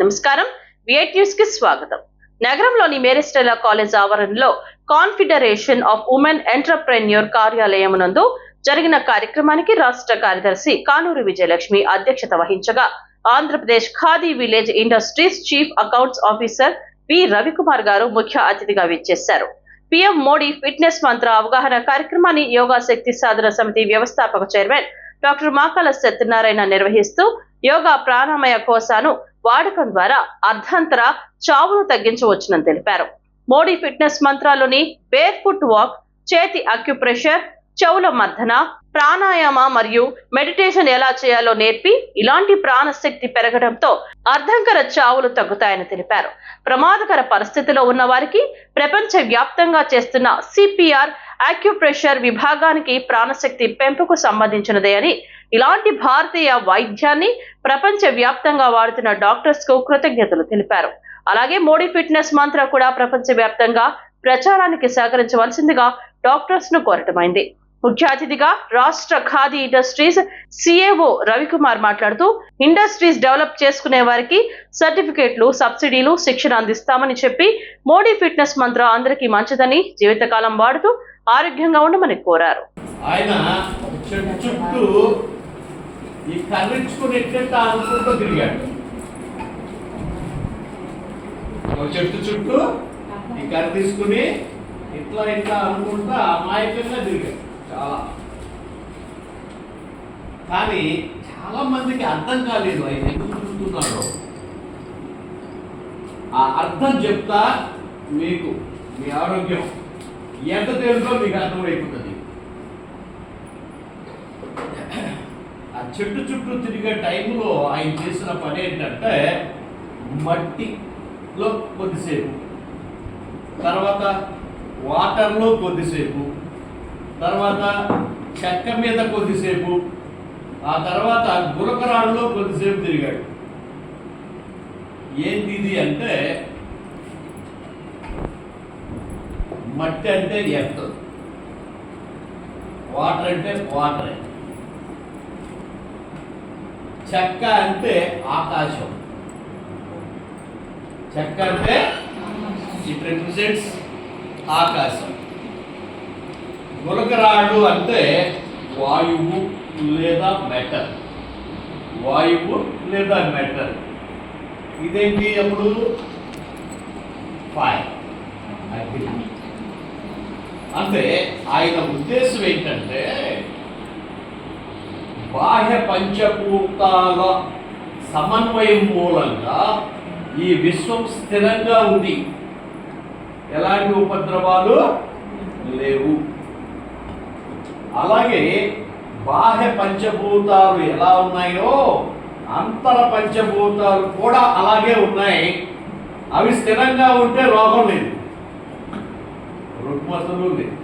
నమస్కారం. విఐట్ న్యూస్కి స్వాగతం. నగరంలోని మేరిస్టెలా కాలేజ్ ఆవరణలో కాన్ఫెడరేషన్ ఆఫ్ ఉమెన్ ఎంటర్ప్రెన్యూర్ కార్యాలయం నందు జరిగిన కార్యక్రమానికి రాష్ట్ర కార్యదర్శి కానూరు విజయలక్ష్మి అధ్యక్షత వహించగా Andhra Pradesh khadi village industries chief accounts officer V Ravikumar garu ముఖ్య అతిథిగా విచ్చేశారు. పీఎం మోడీ ఫిట్నెస్ మంత్ర అవగాహన కార్యక్రమాన్ని యోగా శక్తి సాధన సమితి వ్యవస్థాపక చైర్మన్ డాక్టర్ మాకల సత్యనారాయణ నిర్వహిస్తూ యోగా ప్రాణామయ కోశాను వాడకం ద్వారా అర్ధాంతర చావును తగ్గించవచ్చునని తెలిపారు. మోడీ ఫిట్నెస్ మంత్రాలోని బేర్ ఫుట్ వాక్ చేతి అక్యుప్రెషర్ చెవుల మర్దన ప్రాణాయామ మరియు మెడిటేషన్ ఎలా చేయాలో నేర్పి ఇలాంటి ప్రాణశక్తి పెరగడంతో అర్ధంకర చావులు తగ్గుతాయని తెలిపారు. ప్రమాదకర పరిస్థితిలో ఉన్న వారికి ప్రపంచ వ్యాప్తంగా చేస్తున్న సిపిఆర్ ఆక్యుప్రెషర్ విభాగానికి ప్రాణశక్తి పెంపుకు సంబంధించినదే అని ఇలాంటి భారతీయ వైద్యాన్ని ప్రపంచ వ్యాప్తంగా వాడుతున్న డాక్టర్స్కు కృతజ్ఞతలు తెలిపారు. అలాగే మోడీ ఫిట్నెస్ మంత్ర కూడా ప్రపంచ వ్యాప్తంగా ప్రచారానికి సహకరించవలసిందిగా డాక్టర్స్ను కోరటమైంది. ముఖ్య అతిథిగా రాష్ట్ర ఖాదీ ఇండస్ట్రీస్ సిఏఓ రవికుమార్ మాట్లాడుతూ ఇండస్ట్రీస్ డెవలప్ చేసుకునే వారికి సర్టిఫికేట్లు సబ్సిడీలు శిక్షణ అందిస్తామని చెప్పి మోడీ ఫిట్నెస్ మంత్ర అందరికీ మంచిదని జీవితకాలం వాడుతూ ఆరోగ్యంగా ఉండమని కోరారు. ఆయన చుట్టూ ఈ తిరిగాడు. చెట్టు చుట్టూ ఈ కర్ర తీసుకుని ఇట్లా ఇట్లా అనుకుంటా అమాయకంగా తిరిగాడు. చాలా కానీ చాలా మందికి అర్థం కాలేదు ఆయన ఎందుకు చూస్తున్నాడో ఆ అర్థం చెప్తా మీకు మీ ఆరోగ్యం ఎంత తెలుసో మీకు అర్థమైపోతుంది ఆ చెట్టు చుట్టూ తిరిగే టైంలో ఆయన చేసిన పని ఏంటంటే మట్టిలో కొద్దిసేపు తర్వాత వాటర్లో కొద్దిసేపు తర్వాత చెక్క మీద కొద్దిసేపు ఆ తర్వాత గురకరాళ్ళలో కొద్దిసేపు తిరిగాడు. ఏంటి ఇది అంటే మట్టి అంటే ఎర్త్ వాటర్ అంటే వాటరే. చెక్క అంటే ఆకాశం. చెక్క అంటే ఇట్ రిప్రజెంట్స్ ఆకాశం. గులకరాడు అంటే వాయువు లేదా మెటల్ వాయువు లేదా మెటల్ ఇదేంటి అప్పుడు? ఫైర్ అగ్ని అంటే ఆయన ఉద్దేశం ఏంటంటే బాహ్య పంచభూతాల సమన్వయం మూలంగా ఈ విశ్వం స్థిరంగా ఉంది. ఎలాంటి ఉపద్రవాలు? లేవు. అలాగే బాహ్య పంచభూతాలు ఎలా ఉన్నాయో అంతర పంచభూతాలు కూడా అలాగే ఉన్నాయి. అవి స్థిరంగా ఉంటే రోగం లేదు. రుగ్మతలు లేవు.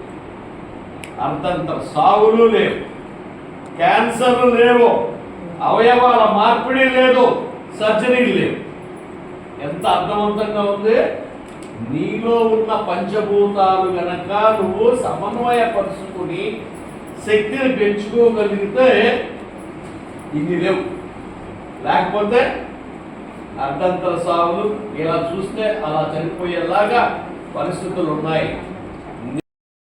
అంతంత సాగులు లేవు. క్యాన్సర్లు లేవు. అవయవాల మార్పిడి లేదు. సర్జరీలు లేవు ఎంత అర్థవంతంగా ఉంది? నీలో ఉన్న పంచభూతాలు గనక నువ్వు సమన్వయపరుచుకుని శక్తిని పెంచుకోగలిగితే ఇన్ని లేవు. లేకపోతే అర్ధంతర సాగులు ఇలా చూస్తే అలా చనిపోయేలాగా పరిస్థితులు ఉన్నాయి.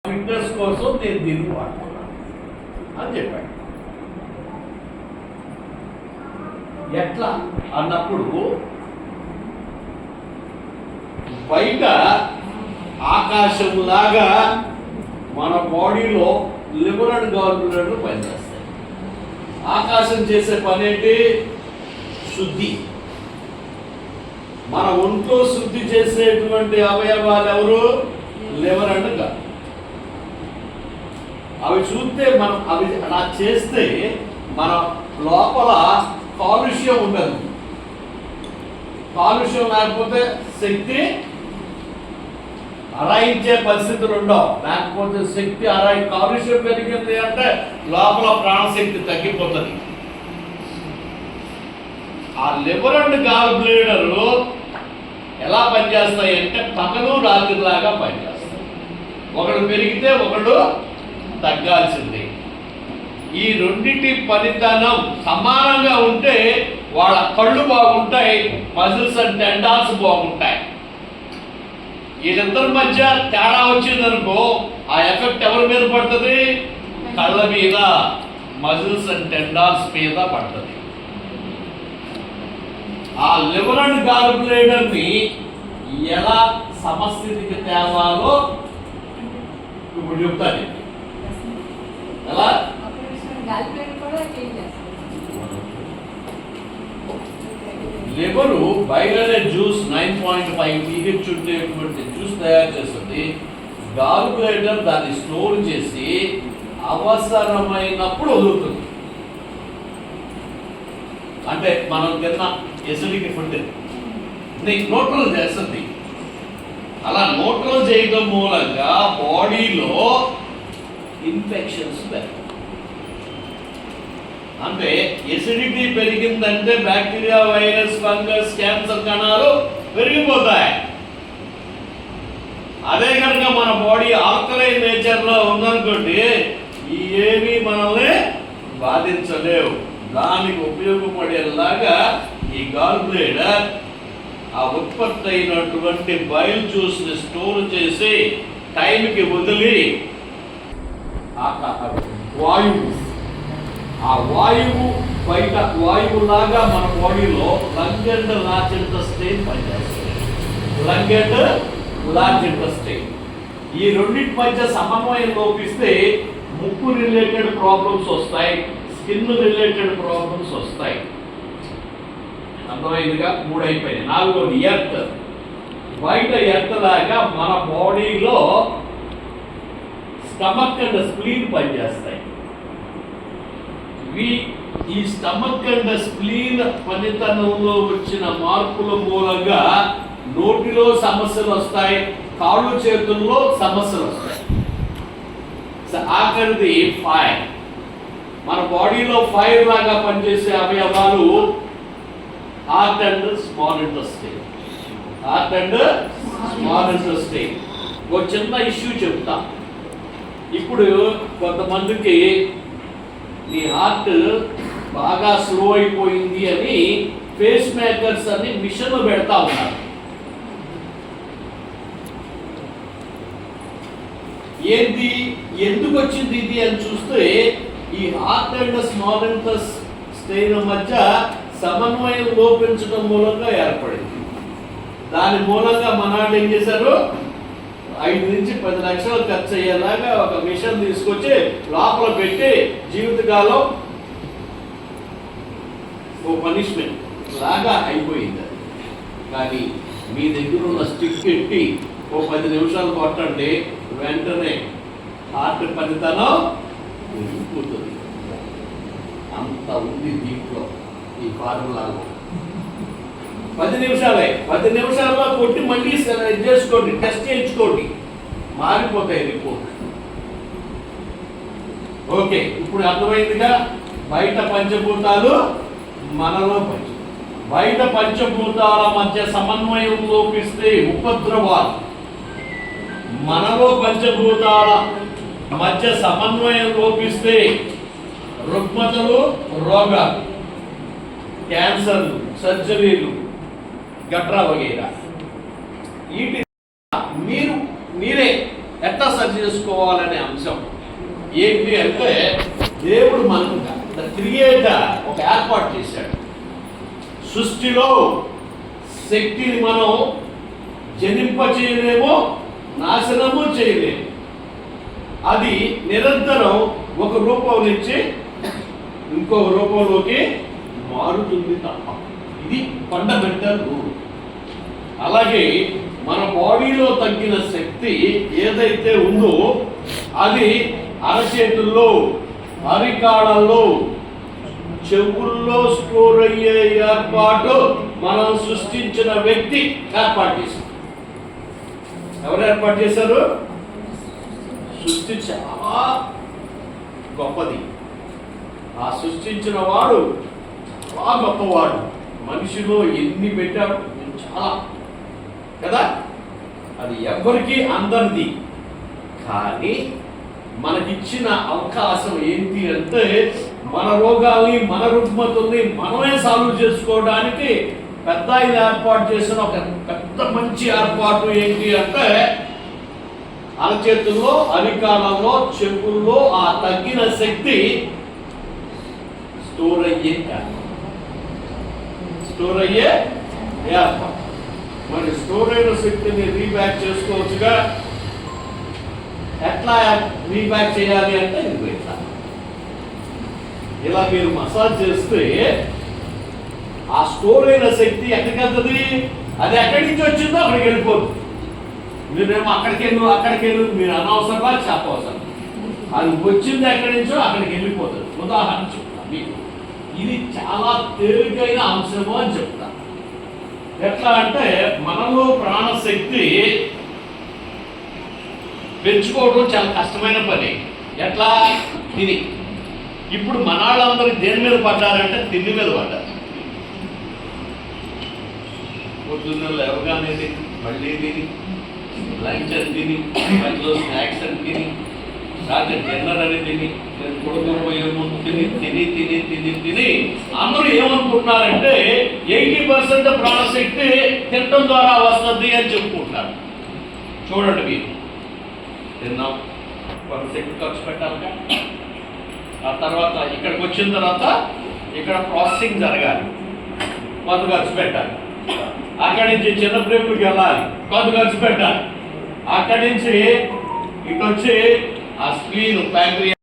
ఫిట్నెస్ కోసం నేను దీన్ని వాడుతున్నాను. అని చెప్పాడు. ఎట్లా? అన్నప్పుడు బయట ఆకాశంలాగా మన బాడీలో లిబరల్ అండ్ పనిచేస్తాయి. ఆకాశం చేసే పని ఏంటి శుద్ధి. మన ఒంట్లో శుద్ధి చేసేటువంటి అవయవాలు ఎవరు? లివర్ అండ్ గార్బులర్ అవి చూస్తే మనం అవి అలా చేస్తే మన లోపల కాలుష్యం ఉండదు. కాలుష్యం లేకపోతే శక్తి అరాయించే పరిస్థితులు ఉండవు. లేకపోతే శక్తి అరాయి కాలుష్యం పెరిగింది అంటే లోపల ప్రాణశక్తి తగ్గిపోతుంది. ఆ లివర్ అండ్ గాల్ బ్లేడర్లు ఎలా పనిచేస్తాయి అంటే పగలు రాత్రిలాగా పనిచేస్తాయి. ఒకడు పెరిగితే ఒకడు తగ్గాల్సింది. ఈ రెండింటి ఫలితనం సమానంగా ఉంటే వాళ్ళ కళ్ళు బాగుంటాయి మజిల్స్ అండ్ టెండాల్స్ బాగుంటాయి. వీళ్ళిద్దరి మధ్య తేడా వచ్చిందనుకో ఆ ఎఫెక్ట్ ఎవరి మీద పడుతుంది? కళ్ళ మీద మజిల్స్ అండ్ టెండాల్స్ మీద పడుతుంది. ఆ లివర్ అండ్ గాల్ ఎలా సమస్థితికి తేవాలో ఇప్పుడు చెప్తాను. ఎలా? Liver బయలనే juice nine point five pH ఉండేటువంటి జ్యూస్ తయారు చేస్తుంది? గాల్ దాన్ని స్టోర్ చేసి అవసరమైనప్పుడు వదులుతుంది. అంటే మనం తిన్న ఎసిడిక్ ఫుడ్ న్యూట్రల్ చేస్తుంది. అలా న్యూట్రల్ చేయడం మూలంగా బాడీలో ఇన్ఫెక్షన్స్ పెరుగుతాయి. అంటే ఎసిడిటీ పెరిగిందంటే బ్యాక్టీరియా వైరస్ ఫంగస్ క్యాన్సర్ కణాలు పెరిగిపోతాయి. అదే కనుక మన బాడీ ఆల్కలైన్ నేచర్లో ఉందనుకోండి ఈ ఏవి మనల్ని బాధించలేవు. దానికి ఉపయోగపడేలాగా ఈ గాల్ బ్లేడర్ ఆ ఉత్పత్తి అయినటువంటి బయలు జ్యూస్ని స్టోర్ చేసి టైంకి వదిలి ఆ వాయువు ఆ వాయువు బయట వాయువులాగా మన బాడీలో లంగ్ అండ్ లార్జ్ ఇంటెస్టైన్ పనిచేస్తుంది. లంగ్ అండ్ లార్జ్ ఇంటెస్టైన్ ఈ రెండింటి మధ్య సమన్వయం లోపిస్తే ముక్కు రిలేటెడ్ ప్రాబ్లమ్స్ వస్తాయి స్కిన్ రిలేటెడ్ ప్రాబ్లమ్స్ వస్తాయి. అర్థమైందిగా? మూడు అయిపోయింది నాలుగోది ఎర్త్. బయట ఎర్త్ లాగా మన బాడీలో స్టమక్ అండ్ స్ప్లీన్ పనిచేస్తాయి. ఈ స్టమక్ అండ్ స్ప్లీన్ పనితనంలో వచ్చిన మార్పుల మూలంగా నోటిలో సమస్యలు వస్తాయి కాళ్ళు చేతుల్లో సమస్యలు వస్తాయి. ఆఖరిది ఫైర్. మన బాడీలో ఫైర్ లాగా పనిచేసే అవయవాలు heart and small interesting heart and small interesting ఒక చిన్న ఇష్యూ చెప్తా. ఇప్పుడు కొంతమందికి నీ హార్ట్ బాగా స్లో అయిపోయింది అని ఫేస్ మేకర్స్ అని మిషన్ పెడతా ఉన్నారు. ఏంటి ఎందుకు వచ్చింది ఇది అని చూస్తే ఈ heart and small intestine మధ్య సమన్వయం లోపించడం మూలంగా ఏర్పడింది. దాని మూలంగా మనాడు ఏం చేశారు? ఐదు నుంచి పది లక్షలు ఖర్చు అయ్యేలాగా ఒక మిషన్ తీసుకొచ్చి లోపల పెట్టి జీవితకాలం ఓ పనిష్మెంట్ లాగా అయిపోయింది అది. కానీ మీ దగ్గర ఉన్న స్టిక్ పెట్టి ఓ పది నిమిషాలు కొట్టండి వెంటనే హార్ట్ పనితనం అంత ఉంది దీంట్లో ఈ ఫార్ములాలో పది నిమిషాలే. పది నిమిషాల్లో కొట్టి మళ్ళీ సెలెక్ట్ చేసుకోండి టెస్ట్ చేయించుకోండి. మారిపోతాయి రిపోర్ట్ ఓకే ఇప్పుడు అర్థమైందిగా? బయట పంచభూతాలు మనలో పంచ బయట పంచభూతాల మధ్య సమన్వయం లోపిస్తే ఉపద్రవాలు. మనలో పంచభూతాల మధ్య సమన్వయం లోపిస్తే రుగ్మతలు రోగాలు క్యాన్సర్లు సర్జరీలు గట్రా వగైరా. వీటి మీరు మీరే ఎట్లా సరి చేసుకోవాలనే అంశం. ఏంటి అంటే దేవుడు మనకు ద క్రియేటర్ ఒక ఏర్పాటు చేశాడు. సృష్టిలో శక్తిని మనం జనింప చేయలేము నాశనము చేయలేము. అది నిరంతరం ఒక రూపం నుంచి ఇంకొక రూపంలోకి మారుతుంది తప్ప. ఇది ఫండమెంటల్ రూల్ అలాగే మన బాడీలో తగ్గిన శక్తి ఏదైతే ఉందో అది అరచేతుల్లో అరికాళ్ళల్లో చెవుల్లో స్టోర్ అయ్యే ఏర్పాటు మనం సృష్టించిన వ్యక్తి ఏర్పాటు చేసింది. ఎవరు ఏర్పాటు చేశారు? సృష్టి చాలా గొప్పది. ఆ సృష్టించిన వాడు చాలా గొప్పవాడు. మనిషిలో ఎన్ని పెట్టాడు చాలా కదా? అది ఎవరికి అందరిది. కానీ మనకిచ్చిన అవకాశం ఏంటి అంటే మన రోగాల్ని మన రుగ్మతుల్ని మనమే సాల్వ్ చేసుకోవడానికి పెద్ద ఆయన ఏర్పాటు చేసిన ఒక పెద్ద మంచి ఏర్పాటు ఏంటి అంటే అరచేతుల్లో అరికాలంలో చెప్పుల్లో ఆ తగ్గిన శక్తి స్టోర్ అయ్యే స్టోర్ అయ్యే ఏర్పాటు మరి స్టోర్ అయిన శక్తిని రీబ్యాక్ చేసుకోవచ్చుగా. ఎట్లా రీబ్యాక్ చేయాలి అంటే ఇది ఇట్లా ఇలా మీరు మసాజ్ చేస్తే ఆ స్టోర్ అయిన శక్తి ఎక్కడికి వెళ్తుంది అది ఎక్కడి నుంచి వచ్చిందో అక్కడికి వెళ్ళిపోతుంది మీరేమో అక్కడికి వెళ్ళు అక్కడికి వెళ్ళు మీరు అనవసరంగా చెప్పవసరం. అది వచ్చింది ఎక్కడి నుంచో అక్కడికి వెళ్ళిపోతుంది. ఉదాహరణ చెప్తాను మీకు. ఇది చాలా తేలికైన అంశము అని చెప్తాను ఎట్లా అంటే మనలో ప్రాణశక్తి పెంచుకోవడం చాలా కష్టమైన పని. ఎట్లా? తిని. ఇప్పుడు మనాళ్ళందరూ దేని మీద పడ్డారంటే తిండి మీద పడ్డారు. పొద్దున్న లేవగానే తిని మళ్ళీ తిని లంచ్ అని తిని మధ్యలో స్నాక్స్ అని తిని రాత్రి డిన్నర్ అని తిని కొడుకు ఏమో తిని తిని తిని తిని తిని అందరూ ఏమనుకుంటున్నారంటే ఎయిటీ పర్సెంట్ ప్రాణశక్తి తినడం ద్వారా వస్తుంది అని చెప్పుకుంటున్నారు. చూడండి మీరు. తిన్నాం. కొంత శక్తి ఖర్చు పెట్టాలిగా ఆ తర్వాత ఇక్కడికి వచ్చిన తర్వాత ఇక్కడ ప్రాసెసింగ్ జరగాలి. కొంత ఖర్చు పెట్టాలి. అక్కడి నుంచి చిన్న బ్రేకుడికి వెళ్ళాలి. కొంత ఖర్చు పెట్టాలి. అక్కడి నుంచి ఇటు వచ్చి aspira o pancreas.